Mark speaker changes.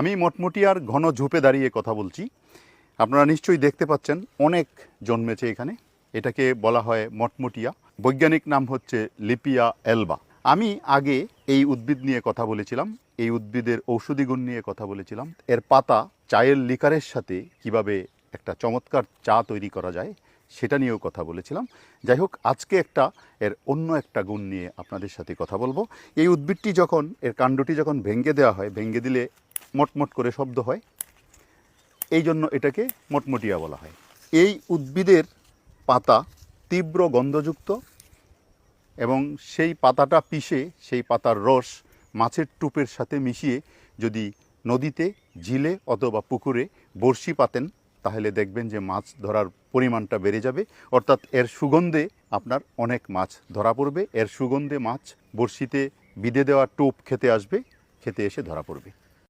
Speaker 1: আমি মটমটিয়ার ঘন ঝোপে দাঁড়িয়ে কথা বলছি। আপনারা নিশ্চয়ই দেখতে পাচ্ছেন, অনেক জন্মেছে এখানে। এটাকে বলা হয় মটমটিয়া। বৈজ্ঞানিক নাম হচ্ছে লিপিয়া এলবা। আমি আগে এই উদ্ভিদ নিয়ে কথা বলেছিলাম, এই উদ্ভিদের ঔষধি গুণ নিয়ে কথা বলেছিলাম। এর পাতা চায়ের লিকারের সাথে কীভাবে একটা চমৎকার চা তৈরি করা যায়, সেটা নিয়েও কথা বলেছিলাম। যাই হোক, আজকে একটা এর অন্য একটা গুণ নিয়ে আপনাদের সাথে কথা বলব। এই উদ্ভিদটি যখন, এর কাণ্ডটি যখন ভেঙে দেওয়া হয়, ভেঙে দিলে মটমট করে শব্দ হয়। এই জন্য এটাকে মটমটিয়া বলা হয়। এই উদ্ভিদের পাতা তীব্র গন্ধযুক্ত এবং সেই পাতাটা পিষে সেই পাতার রস মাছের টুপের সাথে মিশিয়ে যদি নদীতে, ঝিলে অথবা পুকুরে বড়শি পাতেন, তাহলে দেখবেন যে মাছ ধরার পরিমাণটা বেড়ে যাবে। অর্থাৎ এর সুগন্ধে আপনার অনেক মাছ ধরা পড়বে। এর সুগন্ধে মাছ বড়শিতে বিদে দেওয়া টোপ খেতে আসবে, খেতে এসে ধরা পড়বে।